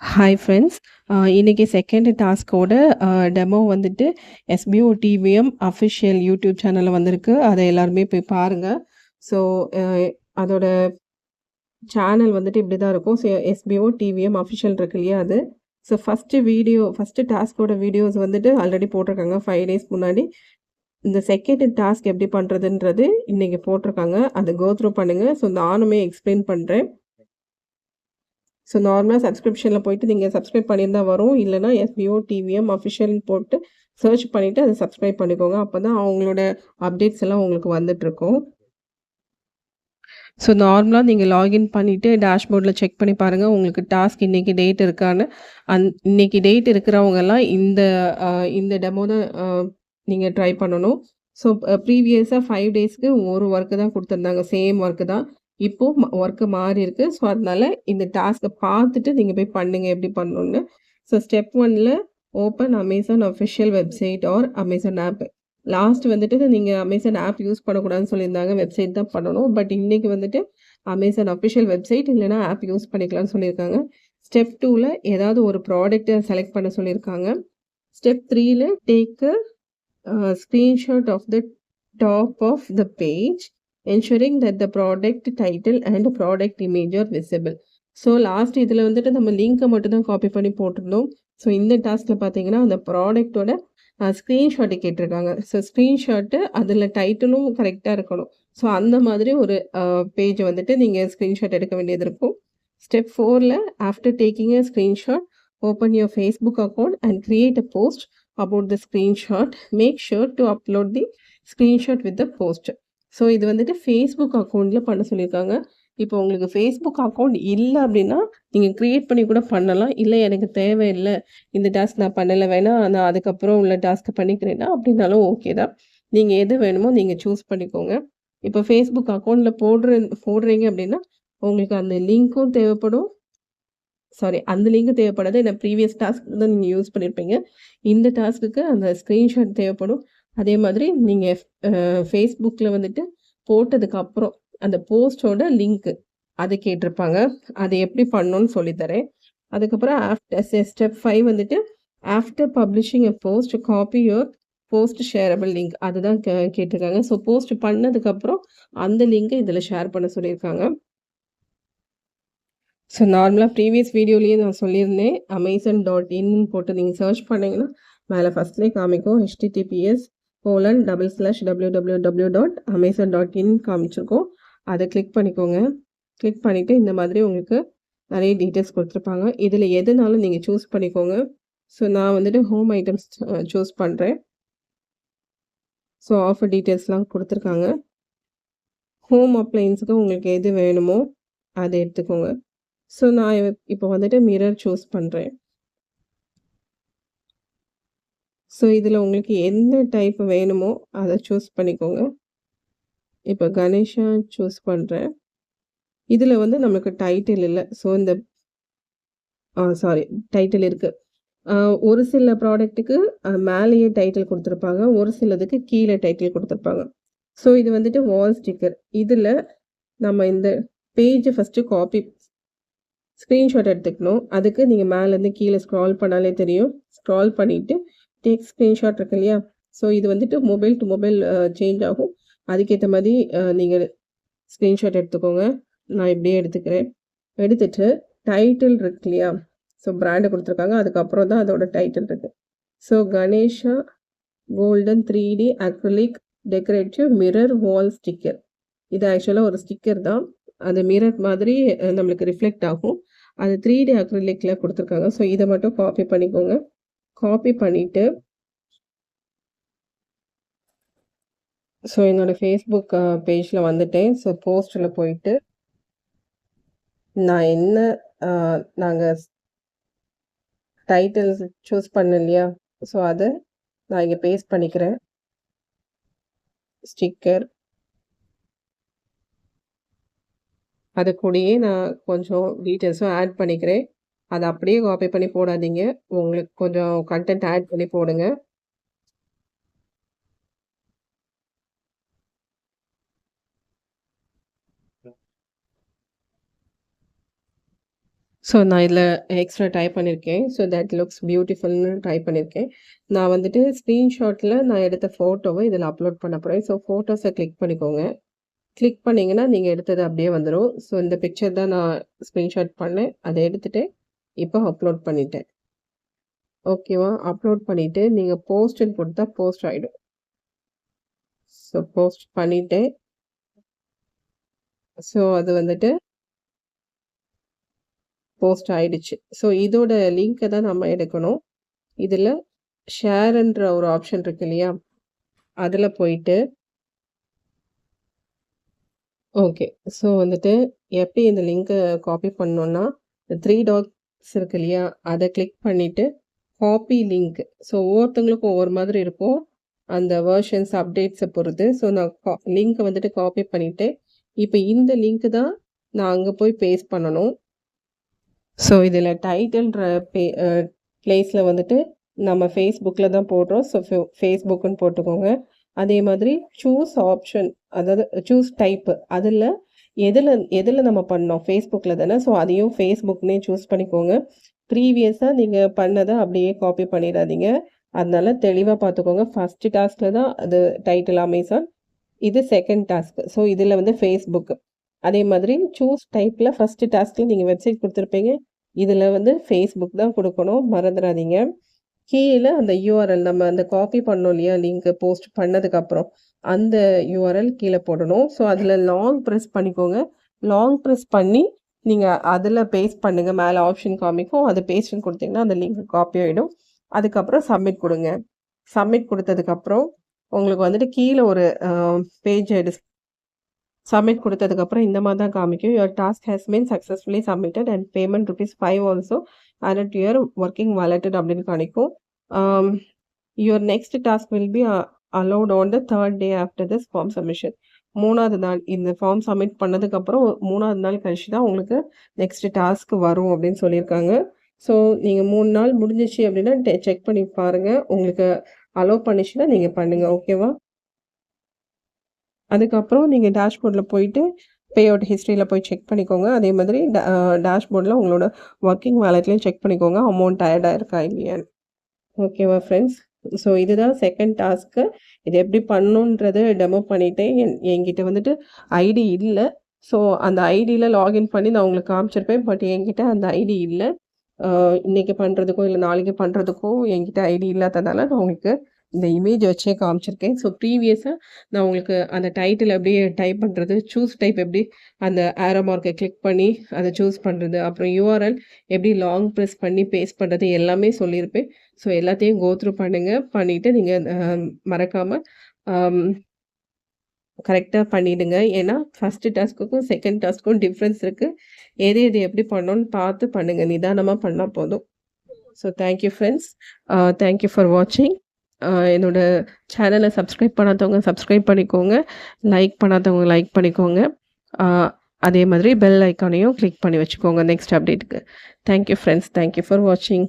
Hi friends. இன்றைக்கி second டாஸ்க்கோட demo வந்துட்டு எஸ்பிஓ டிவிஎம் அஃபிஷியல் யூடியூப் சேனலில் வந்திருக்கு. அதை எல்லாருமே போய் பாருங்கள் ஸோ அதோட சேனல் வந்துட்டு இப்படி தான் இருக்கும். ஸோ எஸ்பிஓ டிவிஎம் அஃபிஷியல் இருக்கு இல்லையா அது. ஸோ ஃபர்ஸ்ட்டு வீடியோ ஃபர்ஸ்ட்டு டாஸ்க்கோட வீடியோஸ் வந்துட்டு ஆல்ரெடி போட்டிருக்காங்க ஃபைவ் டேஸ் முன்னாடி. இந்த செகண்ட் டாஸ்க் எப்படி பண்ணுறதுன்றது இன்றைக்கி போட்டிருக்காங்க. அதை கோ த்ரூ ஸோ நானுமே எக்ஸ்பிளைன் பண்ணுறேன் ஸோ நார்மலாக சப்ஸ்கிரிப்ஷனில் போயிட்டு நீங்கள் சப்ஸ்கிரைப் பண்ணியிருந்தால் வரும். இல்லைனா எஸ்பிஓ டிவிஎம் அஃபிஷியல்னு போட்டு சர்ச் பண்ணிவிட்டு அதை சப்ஸ்கிரைப் பண்ணிக்கோங்க. அப்போ தான் அவங்களோட அப்டேட்ஸ் எல்லாம் உங்களுக்கு வந்துட்டுருக்கும். ஸோ நார்மலாக நீங்கள் லாகின் பண்ணிவிட்டு டேஷ்போர்டில் செக் பண்ணி பாருங்கள் உங்களுக்கு டாஸ்க் இன்றைக்கி டேட் இருக்கான்னு. அந் இன்றைக்கி டேட் இருக்கிறவங்கெல்லாம் இந்த இந்த டெமோ தான் நீங்கள் ட்ரை பண்ணணும். ஸோ ப்ரீவியஸாக ஃபைவ் டேஸ்க்கு ஒரு ஒர்க்கு தான் கொடுத்துருந்தாங்க சேம் ஒர்க்கு தான். இப்போ ம மாறி மாறியிருக்கு. ஸோ அதனால இந்த டாஸ்கை பார்த்துட்டு நீங்கள் போய் பண்ணுங்க எப்படி பண்ணணும்னு. ஸோ ஸ்டெப் ஒனில் open Amazon official website or Amazon app. Last வந்துட்டு நீங்கள் அமேசான் ஆப் யூஸ் பண்ணக்கூடாதுன்னு சொல்லியிருந்தாங்க. வெப்சைட் தான் பண்ணணும். பட் இன்னைக்கு வந்துட்டு அமேசான் அஃபிஷியல் வெப்சைட் இல்லைனா ஆப் யூஸ் பண்ணிக்கலாம்னு சொல்லியிருக்காங்க. ஸ்டெப் டூவில் ஏதாவது ஒரு ப்ராடக்ட்டை செலக்ட் பண்ண சொல்லியிருக்காங்க. ஸ்டெப் த்ரீயில் take screenshot of the top of the page ensuring that the product title and product image are visible. So last இதில் வந்துட்டு நம்ம லிங்க்கை மட்டும் தான் காப்பி பண்ணி போட்டிருந்தோம். ஸோ இந்த டாஸ்கில் பார்த்தீங்கன்னா, அந்த ப்ராடக்ட்டோட அ கேட்டிருக்காங்க. ஸோ ஸ்க்ரீன்ஷாட்டு அதில் டைட்டிலும் கரெக்டாக இருக்கணும். ஸோ அந்த மாதிரி ஒரு பேஜ் வந்துட்டு நீங்கள் ஸ்க்ரீன்ஷாட் எடுக்க வேண்டியது இருக்கும். ஸ்டெப் ஃபோரில் after taking a screenshot open your Facebook account and create a post about the screenshot make sure to upload the screenshot with the post. So இது வந்துட்டு ஃபேஸ்புக் அக்கௌண்ட்டில் பண்ண சொல்லியிருக்காங்க. இப்போ உங்களுக்கு ஃபேஸ்புக் அக்கௌண்ட் இல்லை அப்படின்னா, நீங்கள் க்ரியேட் பண்ணி கூட பண்ணலாம். இல்லை எனக்கு தேவையில்லை இந்த டாஸ்க் நான் பண்ணலை வேணா நான் அதுக்கப்புறம் உள்ள டாஸ்க்க பண்ணிக்கிறேன்னா அப்படின்னாலும் ஓகே தான். நீங்கள் எது வேணுமோ நீங்கள் சூஸ் பண்ணிக்கோங்க. இப்போ ஃபேஸ்புக் அக்கௌண்ட்டில் போடுற போடுறீங்க அப்படின்னா, உங்களுக்கு அந்த லிங்க்கும் தேவைப்படும். சாரி அந்த லிங்க் தேவைப்படாது. ஏன்னா ப்ரீவியஸ் டாஸ்க் தான் நீங்கள் யூஸ் பண்ணியிருப்பீங்க. இந்த டாஸ்க்குக்கு அந்த ஸ்க்ரீன்ஷாட் தேவைப்படும். அதே மாதிரி நீங்கள் ஃபேஸ்புக்கில் வந்துட்டு போட்டதுக்கப்புறம் அந்த போஸ்டோட லிங்க் அதை கேட்டிருப்பாங்க. அதை எப்படி பண்ணணும்னு சொல்லித்தரேன் அதுக்கப்புறம் ஆஃப்டர் ஸ்டெப் ஃபைவ் வந்துட்டு after publishing a post copy your post shareable link அதுதான் கே கேட்டிருக்காங்க. ஸோ போஸ்ட் பண்ணதுக்கப்புறம் அந்த லிங்கை இதில் ஷேர் பண்ண சொல்லியிருக்காங்க. ஸோ நார்மலாக ப்ரீவியஸ் வீடியோலேயே நான் சொல்லியிருந்தேன். அமேசான் டாட் இன்னு போட்டு நீங்கள் சர்ச் பண்ணிங்கன்னா மேலே ஃபஸ்ட்லேயே காமிக்கும். HTTPS colon double slash www dot Amazon dot in காமிச்சிருக்கோம் அதை கிளிக் பண்ணிக்கோங்க. கிளிக் பண்ணிவிட்டு இந்த மாதிரி உங்களுக்கு நிறைய டீட்டெயில்ஸ் கொடுத்துருப்பாங்க இதில் எதுனாலும் நீங்கள் சூஸ் பண்ணிக்கோங்க. ஸோ நான் வந்துட்டு ஹோம் ஐட்டம்ஸ் சூஸ் பண்ணுறேன் ஸோ ஆஃபர் டீட்டெயில்ஸ்லாம் கொடுத்துருக்காங்க ஹோம் அப்ளைன்ஸுக்கு உங்களுக்கு எது வேணுமோ அதை எடுத்துக்கோங்க. ஸோ நான் இப்போ வந்துட்டு மிரர் சூஸ் பண்ணுறேன் ஸோ இதில் உங்களுக்கு எந்த டைப் வேணுமோ அதை சூஸ் பண்ணிக்கோங்க. இப்போ கணேஷா சூஸ் பண்ணுறேன் இதில் வந்து நம்மளுக்கு டைட்டில் இல்லை ஸோ இந்த சாரி டைட்டில் இருக்குது ஒரு சில ப்ராடக்ட்டுக்கு மேலேயே டைட்டில் கொடுத்துருப்பாங்க ஒரு சிலதுக்கு கீழே டைட்டில் கொடுத்துருப்பாங்க ஸோ இது வந்துட்டு வால் ஸ்டிக்கர். இதில் நம்ம இந்த பேஜை ஃபஸ்ட்டு காப்பி ஸ்க்ரீன்ஷாட் எடுத்துக்கணும். அதுக்கு நீங்கள் மேலேருந்து கீழே ஸ்க்ரால் பண்ணாலே தெரியும். ஸ்க்ரால் பண்ணிவிட்டு டேக் ஸ்க்ரீன்ஷாட் இருக்கு இல்லையா? ஸோ இது வந்துட்டு மொபைல் டூ மொபைல் சேஞ்ச் ஆகும். அதுக்கேற்ற மாதிரி நீங்கள் ஸ்க்ரீன்ஷாட் எடுத்துக்கோங்க. நான் இப்படியே எடுத்துக்கிறேன். எடுத்துட்டு டைட்டில் இருக்கு இல்லையா? ஸோ பிராண்ட் கொடுத்துருக்காங்க அதுக்கப்புறம் தான் அதோட டைட்டில் இருக்கு. So Ganesha golden three D acrylic decorative mirror wall sticker. இது ஆக்சுவலாக ஒரு ஸ்டிக்கர் தான். அது மிரர் மாதிரி நம்மளுக்கு ரிஃப்ளெக்ட் ஆகும். அது த்ரீ டி அக்ரிலிக்ல கொடுத்துருக்காங்க ஸோ இதை மட்டும் காப்பி பண்ணிக்கோங்க. காப்பி பண்ணிவிட்டு ஸோ என்னோட ஃபேஸ்புக் பேஜில் வந்துட்டேன். ஸோ போஸ்டில் போயிட்டு நான் என்ன நாங்கள் டைட்டில்ஸ் சூஸ் பண்ணேன் இல்லையா? ஸோ அதை நான் இங்கே பேஸ்ட் பண்ணிக்கிறேன். ஸ்டிக்கர். அது கூடயே நான் கொஞ்சம் டீட்டெயில்ஸும் ஆட் பண்ணிக்கிறேன். அதை அப்படியே காப்பி பண்ணி போடாதீங்க. உங்களுக்கு கொஞ்சம் கன்டென்ட் ஆட் பண்ணி போடுங்க. ஸோ நான் இதில் எக்ஸ்ட்ரா டைப் பண்ணியிருக்கேன் ஸோ தட் லுக்ஸ் பியூட்டிஃபுல்னு டைப் பண்ணியிருக்கேன் நான் வந்துட்டு ஸ்க்ரீன்ஷாட்டில் நான் எடுத்த ஃபோட்டோவை இதில் அப்லோட் பண்ண போகிறேன் ஸோ ஃபோட்டோஸை கிளிக் பண்ணிக்கோங்க. கிளிக் பண்ணிங்கன்னா நீங்கள் எடுத்தது அப்படியே வந்துடும் ஸோ இந்த பிக்சர் தான் நான் ஸ்க்ரீன்ஷாட் பண்ணேன். அதை எடுத்துகிட்டு இப்போ அப்லோட் பண்ணிட்டேன். ஓகேவா அப்லோட் பண்ணிவிட்டு நீங்கள் போஸ்ட்னு கொடுத்தா போஸ்ட் ஆகிடும் ஸோ போஸ்ட் பண்ணிவிட்டேன் ஸோ அது வந்துட்டு போஸ்ட் ஆயிடுச்சு. ஸோ இதோட லிங்க்கை தான் நம்ம எடுக்கணும். இதில் ஷேர்ன்ற ஒரு ஆப்ஷன் இருக்கு இல்லையா? அதில் போயிட்டு ஓகே ஸோ வந்துட்டு எப்படி இந்த லிங்க்கை காப்பி பண்ணோன்னா த்ரீ டாட்ஸ் இருக்கு இல்லையா? அதை கிளிக் பண்ணிவிட்டு காப்பி லிங்க் ஸோ ஒவ்வொருத்தங்களுக்கும் ஒவ்வொரு மாதிரி இருக்கும். அந்த வேர்ஷன்ஸ் அப்டேட்ஸை பொறுத்து. ஸோ நான் கா லிங்க்கை வந்துட்டு காப்பி பண்ணிவிட்டு இப்போ இந்த லிங்க்கு தான் நான் அங்கே போய் பேஸ்ட் பண்ணணும். ஸோ இதில் டைட்டில்ன்ற பே ப்ளேஸில் வந்துட்டு நம்ம ஃபேஸ்புக்கில் தான் போடுறோம். ஸோ ஃபேஸ்புக்குன்னு போட்டுக்கோங்க. அதே மாதிரி சூஸ் ஆப்ஷன் அதாவது சூஸ் டைப்பு அதில் எதில் எதில் நம்ம பண்ணோம்? ஃபேஸ்புக்கில் தானே. ஸோ அதையும் ஃபேஸ்புக்னே சூஸ் பண்ணிக்கோங்க. ப்ரீவியஸாக நீங்கள் பண்ணதை அப்படியே காப்பி பண்ணிடாதீங்க. அதனால தெளிவாக பார்த்துக்கோங்க ஃபஸ்ட்டு டாஸ்கில் தான் அது டைட்டில் அமேசான் இது செகண்ட் டாஸ்க் ஸோ இதில் வந்து ஃபேஸ்புக் அதே மாதிரி சூஸ் டைப்பில் ஃபஸ்ட்டு டாஸ்கில் நீங்கள் வெப்சைட் கொடுத்துருப்பீங்க. இதில் வந்து ஃபேஸ்புக் தான் கொடுக்கணும். மறந்துடாதீங்க. கீழே அந்த யூஆர்எல் நம்ம அந்த காப்பி பண்ணோம் இல்லையா? லிங்க் போஸ்ட் பண்ணதுக்கப்புறம் அந்த யூஆர்எல் கீழே போடணும். ஸோ அதில் லாங் ப்ரெஸ் பண்ணிக்கோங்க. லாங் ப்ரெஸ் பண்ணி நீங்கள் அதில் பேஸ்ட் பண்ணுங்கள் மேலே ஆப்ஷன் காமிக்கும். அது பேஸ்ட்னு கொடுத்தீங்கன்னா அந்த லிங்க் காப்பி ஆகிடும் அதுக்கப்புறம் சப்மிட் கொடுங்க. சப்மிட் கொடுத்ததுக்கப்புறம் உங்களுக்கு வந்துட்டு கீழே ஒரு பேஜ் டிஸ் சப்மிட் கொடுத்ததுக்கப்புறம் இந்த மாதிரி தான் காமிக்கும். Your task has been successfully submitted and payment rupees five also at your working wallet அப்படின்னு காணிக்கும் your next task will be allot on the third day after this form submission மூணாவது நாள் இந்த form submit பண்ணதுக்கப்புறம் மூணாவது நாள் கழிச்சு தான் உங்களுக்கு நெக்ஸ்ட் டாஸ்க் வரும் அப்படின்னு சொல்லியிருக்காங்க. ஸோ நீங்கள் மூணு நாள் முடிஞ்சிச்சு அப்படின்னா செக் பண்ணி பாருங்கள் உங்களுக்கு அலோவ் பண்ணிச்சுன்னா நீங்கள் பண்ணுங்கள் ஓகேவா அதுக்கப்புறம் நீங்கள் டேஷ்போர்டில் போயிட்டு பே அவுட் ஹிஸ்ட்ரியில் போய் செக் பண்ணிக்கோங்க. அதே மாதிரி டேஷ்போர்டில் உங்களோட ஒர்க்கிங் வேலட்லேயும் செக் பண்ணிக்கோங்க. அமௌண்ட் டயர்டாக இருக்கா இல்லையான்னு. ஓகேவா ஃப்ரெண்ட்ஸ் ஸோ இதுதான் செகண்ட் டாஸ்க்கு இது எப்படி பண்ணுன்றது டெமோ பண்ணிவிட்டேன் என் என்கிட்ட வந்துட்டு ஐடி இல்லை. ஸோ அந்த ஐடியில் லாகின் பண்ணி நான் உங்களுக்கு காமிச்சிருப்பேன். பட் என்கிட்ட அந்த ஐடி இல்லை. இன்றைக்கி பண்ணுறதுக்கோ இல்லை நாளைக்கு பண்ணுறதுக்கோ என்கிட்ட ஐடி இல்லாததால் நான் உங்களுக்கு இந்த இமேஜ் வச்சே காமிச்சிருக்கேன். ஸோ ப்ரீவியஸாக நான் உங்களுக்கு அந்த டைட்டில் எப்படி டைப் பண்ணுறது சூஸ் டைப் எப்படி அந்த ஆரோ மார்க்கை கிளிக் பண்ணி அதை சூஸ் பண்ணுறது அப்புறம் யூஆர்எல் எப்படி லாங் ப்ரெஸ் பண்ணி பேஸ்ட் பண்ணுறது எல்லாமே சொல்லியிருப்பேன். ஸோ எல்லாத்தையும் கோத்ரூ பண்ணுங்கள் பண்ணிவிட்டு நீங்கள் மறக்காமல் கரெக்டாக பண்ணிவிடுங்க ஏன்னா ஃபஸ்ட்டு டாஸ்க்குக்கும் செகண்ட் டாஸ்க்கும் டிஃப்ரென்ஸ் இருக்குது எது எது எப்படி பண்ணோன்னு பார்த்து பண்ணுங்கள் நிதானமாக பண்ணால் போதும். So thank you friends thank you for வாட்சிங் என்னோட சேனலை சப்ஸ்கிரைப் பண்ணாதவங்க சப்ஸ்கிரைப் பண்ணிக்கோங்க. லைக் பண்ணாதவங்க லைக் பண்ணிக்கோங்க. அதே மாதிரி பெல் ஐக்கானையும் கிளிக் பண்ணி வச்சுக்கோங்க next அப்டேட்டுக்கு thank you friends thank you for வாட்சிங்